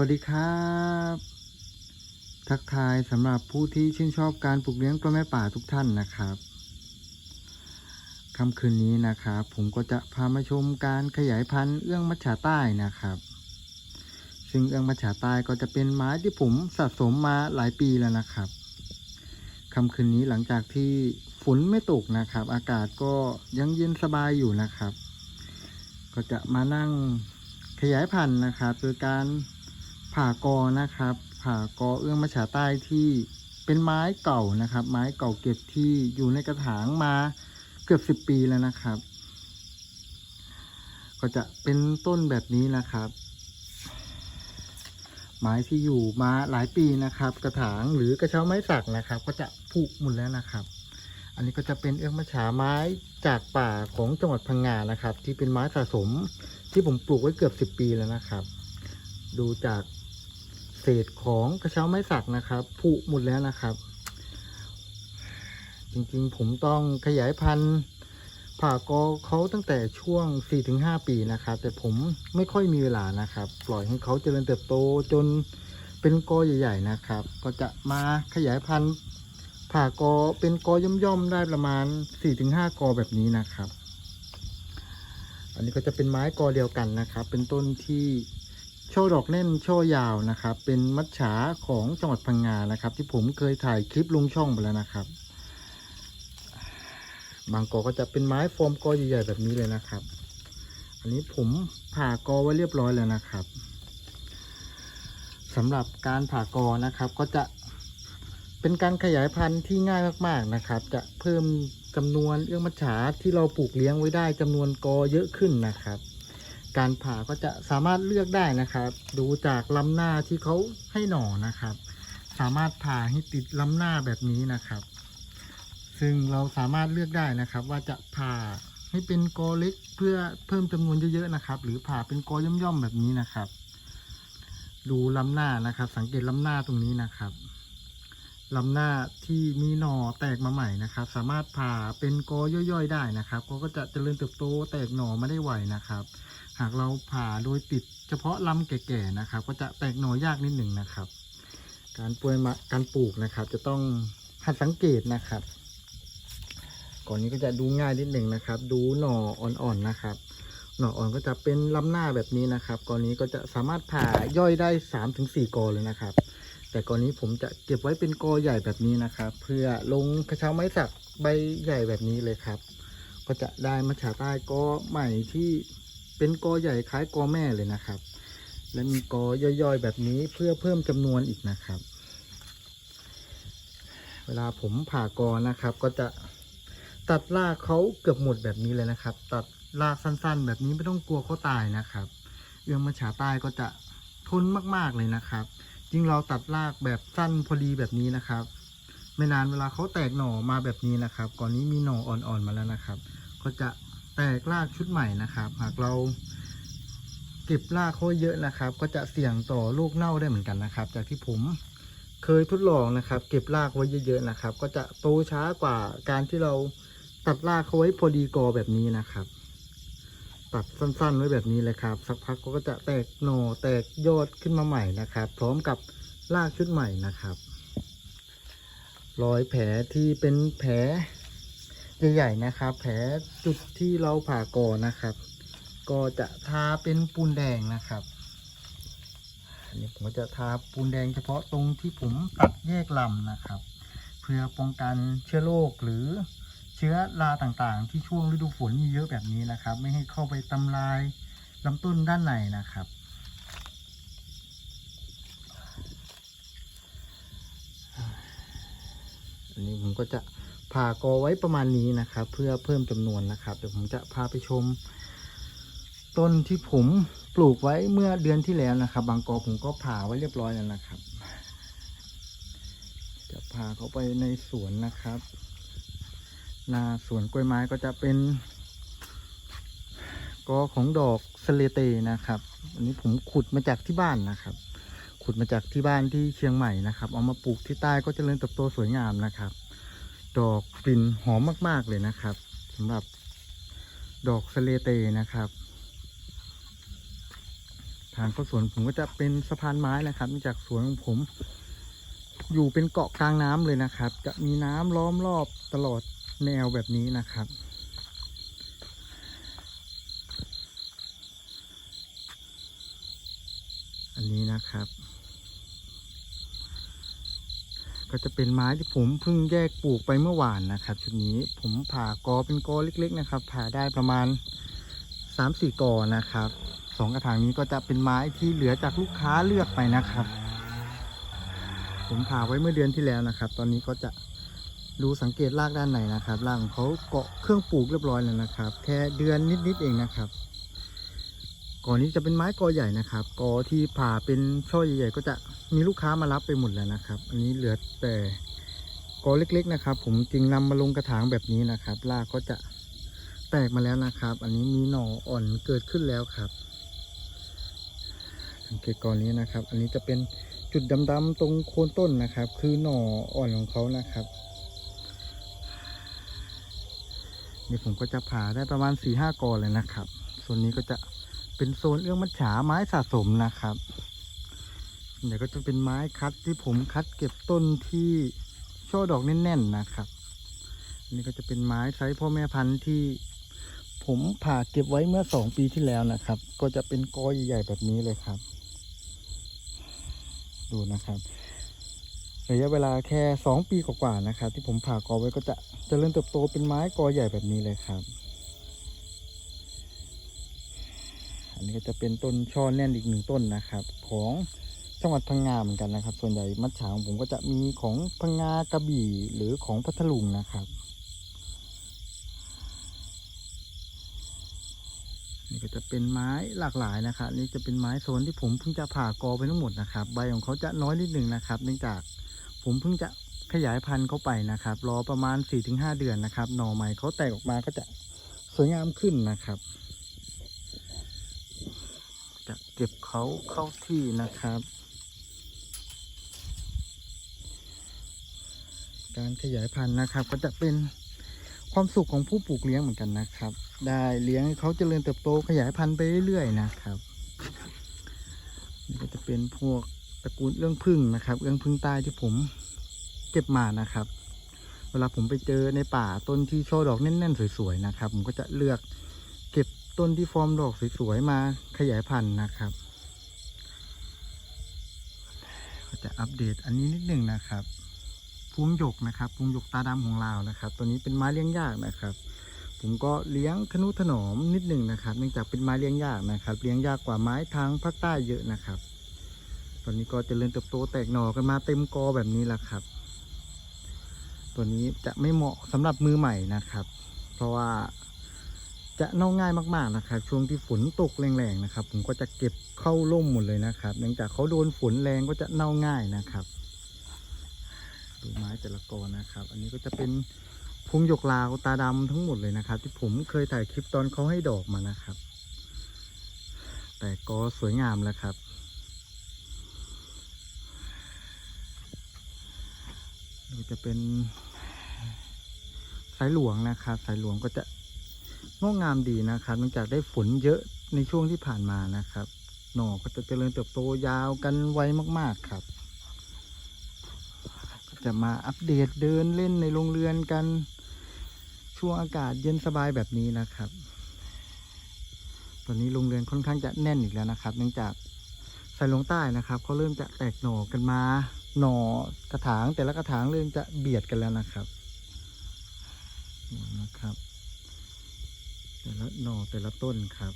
วัสดีครับ ทักทายสำหรับผู้ที่ชื่นชอบการปลูกเลี้ยงต้นไม้ป่าทุกท่านนะครับค่ำคืนนี้นะครับ ผมก็จะพามาชมการขยายพันธุ์เอื้องมัจฉาใต้นะครับ ซึ่งเอื้องมัจฉาใต้ก็จะเป็นไม้ที่ผมสะสมมาหลายปีแล้วนะครับค่ำคืนนี้หลังจากที่ฝนไม่ตกนะครับ อากาศก็ยังเย็นสบายอยู่นะครับ ก็จะมานั่งขยายพันธุ์นะครับโดยการ ผ่ากอนะครับผ่ากอเอื้องมัจฉาใต้ที่เป็นไม้เก่านะครับ ไม้เก่าเก็บที่อยู่ในกระถางมาเกือบสิบปีแล้วนะครับ ก็จะเป็นต้นแบบนี้นะครับ ไม้ที่อยู่มาหลายปีนะครับ กระถางหรือกระเช้าไม้สักนะครับ ก็จะผุหมดแล้วนะครับ อันนี้ก็จะเป็นเอื้องมัจฉาไม้จากป่าของจังหวัดพังงานะครับ ที่เป็นไม้สะสมที่ผมปลูกไว้เกือบสิบปีแล้วนะครับ ดูจาก เศษของกระเช้าไม้สักนะครับผุหมดแล้วนะครับ จริงๆผมต้องขยายพันธุ์ผ่ากอเขาตั้งแต่ช่วง 4-5 ปีนะครับ แต่ผมไม่ค่อยมีเวลานะครับ ปล่อยให้เขาเจริญเติบโตจนเป็นกอใหญ่ ๆนะครับ ก็จะมาขยายพันธุ์ผ่ากอเป็นกอย่อมๆได้ประมาณ 4-5 กอแบบนี้นะครับ อันนี้ก็จะเป็นไม้กอเดียวกันนะครับ เป็นต้นที่ โชว์ดอกแน่นโชว์ยาวนะครับ เป็นมัจฉาของจังหวัดพังงานะครับ ที่ผมเคยถ่ายคลิปลงช่องไปแล้วนะครับ บางกอก็จะเป็นไม้ฟอร์มกอใหญ่ๆแบบนี้เลยนะครับ อันนี้ผมผ่ากอไว้เรียบร้อยแล้วนะครับสำหรับการผ่ากอนะครับก็จะเป็นการขยายพันธุ์ที่ง่ายมากๆนะครับ จะเพิ่มจำนวนเอื้องมัจฉาที่เราปลูกเลี้ยงไว้ได้จำนวนกอเยอะขึ้นนะครับ การผ่าก็จะสามารถเลือกได้นะครับ ดูจากลำหน้าที่เขาให้หน่อนะครับ สามารถผ่าให้ติดลำหน้าแบบนี้นะครับ ซึ่งเราสามารถเลือกได้นะครับ ว่าจะผ่าให้เป็นกอเล็กเพื่อเพิ่มจำนวนเยอะๆนะครับ หรือผ่าเป็นกอย่อมๆแบบนี้นะครับ ดูลำหน้านะครับ สังเกตลำหน้าตรงนี้นะครับลำหน้าที่มีหน่อแตกมาใหม่นะครับ สามารถผ่าเป็นกอย่อยๆได้นะครับก็ก็จะเจริญเติบโตแตกหน่อไม่ได้ไวนะครับ หากเราผ่าโดยติดเฉพาะลำแก่ๆนะครับ ก็จะแตกหน่อยากนิดหนึ่งนะครับ การปลูกมาการปลูกนะครับ จะต้องหัดสังเกตนะครับ ก่อนนี้ก็จะดูง่ายนิดหนึ่งนะครับ ดูหน่ออ่อนๆนะครับ หน่ออ่อนก็จะเป็นลำหน้าแบบนี้นะครับก่อนนี้ก็จะสามารถผ่าย่อยได้3าถึงสกอเลยนะครับ แต่ก่อนนี้ผมจะเก็บไว้เป็นกอใหญ่แบบนี้นะครับ เพื่อลงกระเช้าไม้สักใบใหญ่แบบนี้เลยครับ ก็จะได้มัจฉาใต้กอใหม่ที่ เป็นกอใหญ่คล้ายกอแม่เลยนะครับ และมีกอย่อยๆแบบนี้เพื่อเพิ่มจำนวนอีกนะครับ เวลาผมผ่ากอนะครับ ก็จะตัดรากเขาเกือบหมดแบบนี้เลยนะครับ ตัดรากสั้นๆ แบบนี้ไม่ต้องกลัวเขาตายนะครับเอื้องมัจฉาใต้ก็จะทนมากๆเลยนะครับยิ่งเราตัดรากแบบสั้นพอดีแบบนี้นะครับ ไม่นานเวลาเขาแตกหน่อมาแบบนี้นะครับ ก่อนนี้มีหน่ออ่อนๆมาแล้วนะครับ ก็จะ แตกรากชุดใหม่นะครับ หากเราเก็บรากเขาเยอะนะครับ ก็จะเสี่ยงต่อโรคเน่าได้เหมือนกันนะครับ จากที่ผมเคยทดลองนะครับ เก็บรากไว้เยอะๆนะครับ ก็จะโตช้ากว่าการที่เราตัดรากเขาไว้พอดีกอแบบนี้นะครับ ตัดสั้นๆไว้แบบนี้เลยครับ สักพักก็จะแตกหน่อแตกยอดขึ้นมาใหม่นะครับ พร้อมกับรากชุดใหม่นะครับรอยแผลที่เป็นแผล ใหญ่ๆนะครับ แผลจุดที่เราผ่ากอนะครับ ก็จะทาเป็นปูนแดงนะครับอันนี้ผมจะทาปูนแดงเฉพาะตรงที่ผมตัดแยกลำนะครับ เพื่อป้องกันเชื้อโรคหรือเชื้อราต่างๆ ที่ช่วงฤดูฝนมีเยอะแบบนี้นะครับ ไม่ให้เข้าไปทำลายลำต้นด้านในนะครับอันนี้ผมก็จะ ผ่ากอไว้ประมาณนี้นะครับ เพื่อเพิ่มจำนวนนะครับเดี๋ยวผมจะพาไปชม ต้นที่ผมปลูกไว้เมื่อเดือนที่แล้วนะครับ บางกอผมก็ผ่าไว้เรียบร้อยแล้วนะครับ จะพาเขาไปในสวนนะครับหน้าสวนกล้วยไม้ก็จะเป็นกอของดอกสเลเตนะครับ อันนี้ผมขุดมาจากที่บ้านนะครับ ขุดมาจากที่บ้านที่เชียงใหม่นะครับ เอามาปลูกที่ใต้ก็จเจริญเติบโตสวยงามนะครับ ดอกกลิ่นหอมมาก ๆ เลยนะครับสำหรับดอกสเลเตนะครับ ทางเข้าสวนผมก็จะเป็นสะพานไม้นะครับจากสวนของผม อยู่เป็นเกาะกลางน้ำเลยนะครับ จะมีน้ำล้อมรอบตลอดแนวแบบนี้นะครับ อันนี้นะครับ ก็จะเป็นไม้ที่ผมเพิ่งแยกปลูกไปเมื่อวานนะครับชุดนี้ผมผ่ากอเป็นกอเล็กๆนะครับ ผ่าได้ประมาณสามสี่กอนะครับสองกระถางนี้ก็จะเป็นไม้ที่เหลือจากลูกค้าเลือกไปนะครับ ผมผ่าไว้เมื่อเดือนที่แล้วนะครับ ตอนนี้ก็จะดูสังเกตรากด้านในนะครับรากของเขาเกาะเครื่องปลูกเรียบร้อยแล้วนะครับ แค่เดือนนิดๆเองนะครับ ก่อนนี้จะเป็นไม้กอใหญ่นะครับ กอที่ผ่าเป็นช่อใหญ่ๆก็จะมีลูกค้ามารับไปหมดแล้วนะครับ อันนี้เหลือแต่กอเล็กๆนะครับ ผมจึงนำมาลงกระถางแบบนี้นะครับรากก็จะแตกมาแล้วนะครับ อันนี้มีหน่ออ่อนเกิดขึ้นแล้วครับสังเกตกอนนี้นะครับ อันนี้จะเป็นจุดดำๆตรงโคนต้นนะครับ คือหน่ออ่อนของเขานะครับนี่ผมก็จะผ่าได้ประมาณ4ี่ห้ากอเลยนะครับ ส่วนนี้ก็จะ เป็นโซนเอื้องมัจฉาไม้สะสมนะครับ เดี๋ยวก็จะเป็นไม้คัดที่ผมคัดเก็บต้นที่ช่อดอกแน่นๆนะครับอันนี้ก็จะเป็นไม้ไซส์พ่อแม่พันธุ์ที่ ผมผ่าเก็บไว้เมื่อสองปีที่แล้วนะครับ ก็จะเป็นกอใหญ่ๆแบบนี้เลยครับ ดูนะครับระยะเวลาแค่สองปีกว่าๆนะครับ ที่ผมผ่ากอไว้ก็จะเจริญเติบโตเป็นไม้กอใหญ่แบบนี้เลยครับ นี้ก็จะเป็นต้นช่อแน่นอีกหนึ่งต้นนะครับ ของจังหวัดพังงาเหมือนกันนะครับ ส่วนใหญ่มัดฉาของผมก็จะมีของพังงากระบี่หรือของพัทลุงนะครับ นี่ก็จะเป็นไม้หลากหลายนะครับนี่จะเป็นไม้โซนที่ผมเพิ่งจะผ่ากอไปทั้งหมดนะครับ ใบของเขาจะน้อยนิดหนึ่งนะครับ เนื่องจากผมเพิ่งจะขยายพันธุ์เข้าไปนะครับ รอประมาณ 4-5 เดือนนะครับหน่อใหม่เขาแตกออกมาก็จะสวยงามขึ้นนะครับ เก็บเขาเข้าที่นะครับ การขยายพันธุ์นะครับ ก็จะเป็นความสุขของผู้ปลูกเลี้ยงเหมือนกันนะครับ ได้เลี้ยงเขาเจริญเติบโตขยายพันธุ์ไปเรื่อยๆนะครับนี่ก็จะเป็นพวกตระกูลเรื่องพึ่งนะครับเรื่องพึ่งใต้ที่ผมเก็บมานะครับ เวลาผมไปเจอในป่าต้นที่ช่อดอกแน่นๆ สวยๆนะครับ ผมก็จะเลือกเก็บ ต้นที่ฟอร์มดอกสวยๆมาขยายพันธุ์นะครับ ก็จะอัปเดตอันนี้นิดหนึ่งนะครับพุงหยกนะครับพุงหยกตาดำของเรานะครับ ตัวนี้เป็นไม้เลี้ยงยากนะครับ ผมก็เลี้ยงทนุถนอมนิดหนึ่งนะครับ เนื่องจากเป็นไม้เลี้ยงยากนะครับ เลี้ยงยากกว่าไม้ทางภาคใต้เยอะนะครับ ตอนนี้ก็เจริญเติบโตแตกหน่อกันมาเต็มกอแบบนี้แหละครับ ตัวนี้จะไม่เหมาะสำหรับมือใหม่นะครับ เพราะว่า จะเน่าง่ายมากๆนะครับ ช่วงที่ฝนตกแรงๆนะครับ ผมก็จะเก็บเข้าร่มหมดเลยนะครับเนื่องจากเขาโดนฝนแรงก็จะเน่าง่ายนะครับดูไม้แต่ละกอนะครับ อันนี้ก็จะเป็นพุงหยกลาวตาดำทั้งหมดเลยนะครับ ที่ผมเคยถ่ายคลิปตอนเขาให้ดอกมานะครับ แต่ก็สวยงามแล้วครับดูจะเป็นสายหลวงนะครับ สายหลวงก็จะ งอกงามดีนะครับเนื่องจากได้ฝนเยอะในช่วงที่ผ่านมานะครับ หน่อก็จะเจริญเติบโตยาวกันไวมาก ๆครับ จะมาอัปเดตเดินเล่นในโรงเรือนกัน ช่วงอากาศเย็นสบายแบบนี้นะครับ ตอนนี้โรงเรือนค่อนข้างจะแน่นอีกแล้วนะครับ เนื่องจากใสายลงใต้นะครับเขาเริ่มจะแตกหน่อกันมา หน่อกระถางแต่ละกระถางเริ่มจะเบียดกันแล้วนะครับนะครับ แต่ละหน่อแต่ละต้นครับ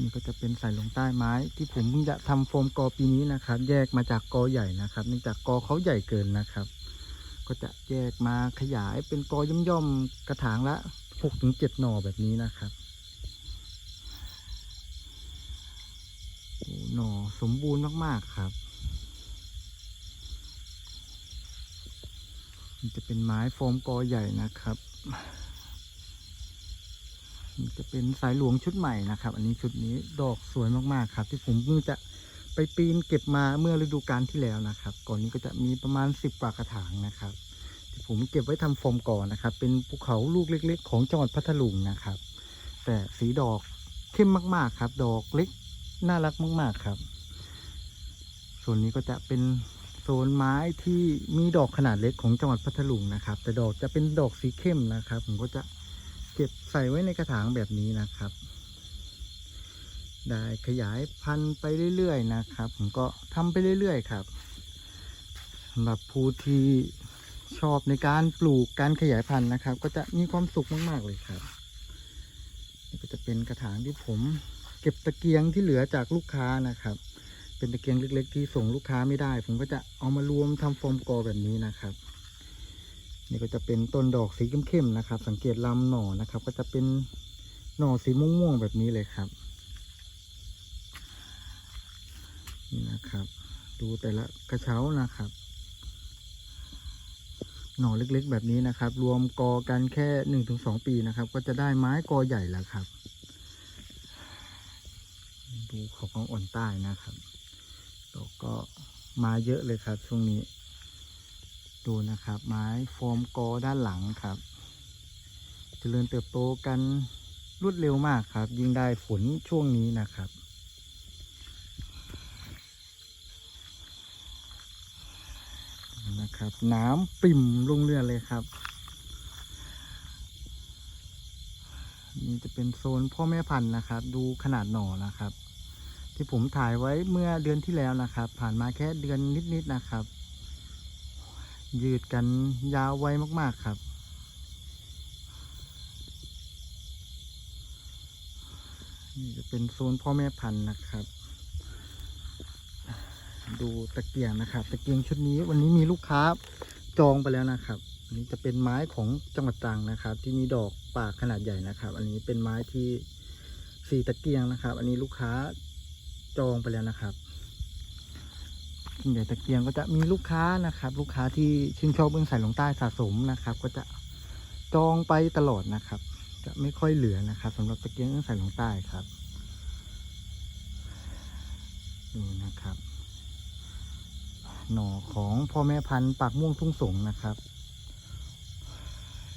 นี่ก็จะเป็นสายลงใต้ไม้ที่ผมเพิ่งจะทำโฟมกอปีนี้นะครับ แยกมาจากกอใหญ่นะครับเนื่องจากกอเขาใหญ่เกินนะครับ ก็จะแยกมาขยายเป็นกอย่อมๆกระถางละหกถึงเจ็ดหน่อแบบนี้นะครับหน่อสมบูรณ์มากๆครับ มันจะเป็นไม้โฟมกอใหญ่นะครับมันจะเป็นสายหลวงชุดใหม่นะครับ อันนี้ชุดนี้ดอกสวยมากๆครับ ที่ผมเพิ่งจะไปปีนเก็บมาเมื่อฤดูกาลที่แล้วนะครับ ก่อนนี้ก็จะมีประมาณสิบกว่ากระถางนะครับที่ผมเก็บไว้ทำโฟมก่อนนะครับ เป็นภูเขาลูกเล็ก ๆ ของจังหวัดพัทลุงนะครับ แต่สีดอกเข้มมากๆครับ ดอกเล็กน่ารักมาก ๆครับ ส่วนนี้ก็จะเป็น โซนไม้ที่มีดอกขนาดเล็กของจังหวัดพัทลุงนะครับ แต่ดอกจะเป็นดอกสีเข้มนะครับ ผมก็จะเก็บใส่ไว้ในกระถางแบบนี้นะครับ ได้ขยายพันธุ์ไปเรื่อยๆนะครับ ผมก็ทำไปเรื่อยๆครับสำหรับผู้ที่ชอบในการปลูกการขยายพันธุ์นะครับ ก็จะมีความสุขมาก ๆ เลยครับนี่ก็จะเป็นกระถางที่ผม เก็บตะเกียงที่เหลือจากลูกค้านะครับ เป็นตะเกียงเล็ก ๆ ที่ส่งลูกค้าไม่ได้ ผมก็จะเอามารวมทำโฟมกอแบบนี้นะครับ นี่ก็จะเป็นต้นดอกสีเข้มๆนะครับ สังเกตลำหน่อนะครับ ก็จะเป็นหน่อสีม่วงๆแบบนี้เลยครับนี่นะครับ ดูแต่ละกระเช้านะครับ หน่อเล็กๆ แบบนี้นะครับ รวมกอกันแค่หนึ่งถึงสองปีนะครับ ก็จะได้ไม้กอใหญ่แล้วครับ ดูเขาของอ่อนใต้นะครับ ดอกก็มาเยอะเลยครับช่วงนี้ ดูนะครับ ไม้โฟมกอด้านหลังครับจเจริญเติบโตกันรวดเร็วมากครับ ยิ่งได้ฝนช่วงนี้นะครับนะครับน้ำปิ่มลงเรือเลยครับ นี่จะเป็นโซนพ่อแม่พันธุ์นะครับ ดูขนาดหน่อนะครับ ที่ผมถ่ายไว้เมื่อเดือนที่แล้วนะครับ ผ่านมาแค่เดือนนิดๆนะครับ ยืดกันยาวไวมากๆครับ นี่จะเป็นโซนพ่อแม่พันธุ์นะครับ ดูตะเกียงนะครับ ตะเกียงชุดนี้วันนี้มีลูกค้าจองไปแล้วนะครับอันนี้จะเป็นไม้ของจังหวัดตรังนะครับ ที่มีดอกปากขนาดใหญ่นะครับ อันนี้เป็นไม้ที่สีตะเกียงนะครับ อันนี้ลูกค้า จองไปแล้วนะครับส่วนใหญ่ตะเกียงก็จะมีลูกค้านะครับ ลูกค้าที่ชื่นชอบเบื้องสายลงใต้สะสมนะครับ ก็จะจองไปตลอดนะครับ จะไม่ค่อยเหลือนะครับสำหรับตะเกียงเบื้องสายลงใต้ครับดูนะครับ หน่อของพ่อแม่พันธุ์ปากม่วงทุ่งสงนะครับ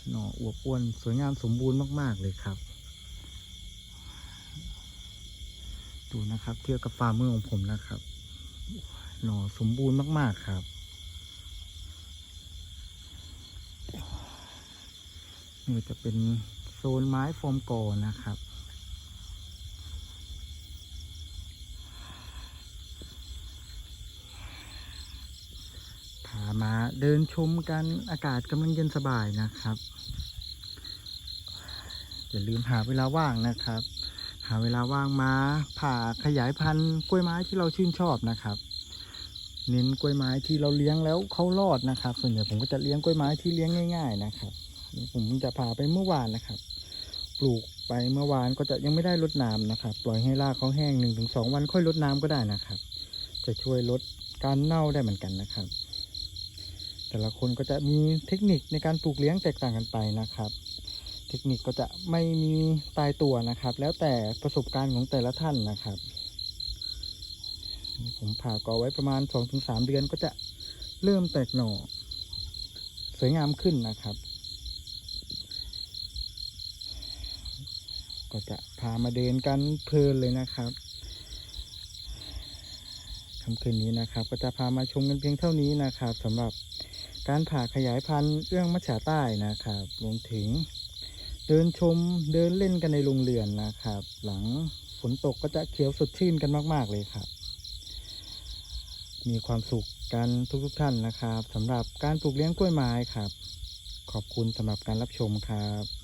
หน่ออวบอ้วนสวยงามสมบูรณ์มาก ๆ เลยครับ ดูนะครับเทียบกับฟาร์มเมอร์ของผมนะครับ หน่อสมบูรณ์มาก ๆ ครับ นี่จะเป็นโซนไม้โฟมกอนะครับ พามาเดินชมกันอากาศกำลังเย็นสบายนะครับ อย่าลืมหาเวลาว่างนะครับ หาเวลาว่างมาผ่าขยายพันธุ์กล้วยไม้ที่เราชื่นชอบนะครับ เน้นกล้วยไม้ที่เราเลี้ยงแล้วเขารอดนะครับ ส่วนใหญ่ผมก็จะเลี้ยงกล้วยไม้ที่เลี้ยงง่าย ๆนะครับนี่ผมจะพาไปเมื่อวานนะครับ ปลูกไปเมื่อวานก็จะยังไม่ได้รดน้ำนะครับ ปล่อยให้รากเขาแห้งหนึ่งถึงสองวันค่อยรดน้ำก็ได้นะครับ จะช่วยลดการเน่าได้เหมือนกันนะครับ แต่ละคนก็จะมีเทคนิคในการปลูกเลี้ยงแตกต่างกันไปนะครับ ทคนิคก็จะไม่มีตายตัวนะครับ แล้วแต่ประสบการณ์ของแต่ละท่านนะครับผมผ่ากอไว้ประมาณ 2-3 เดือนก็จะเริ่มแตกหน่อสวยงามขึ้นนะครับ ก็จะพามาเดินกันเพลินเลยนะครับค่ำคืนนี้นะครับ ก็จะพามาชมกันเพียงเท่านี้นะครับสำหรับการผ่าขยายพันธุ์เรื่องมัจฉาใต้นะครับรวมถึง เดินชมเดินเล่นกันในโรงเรือนนะครับ หลังฝนตกก็จะเขียวสดชื่นกันมาก ๆ เลยครับ มีความสุขกันทุกๆท่านนะครับสำหรับการปลูกเลี้ยงกล้วยไม้ครับ ขอบคุณสำหรับการรับชมครับ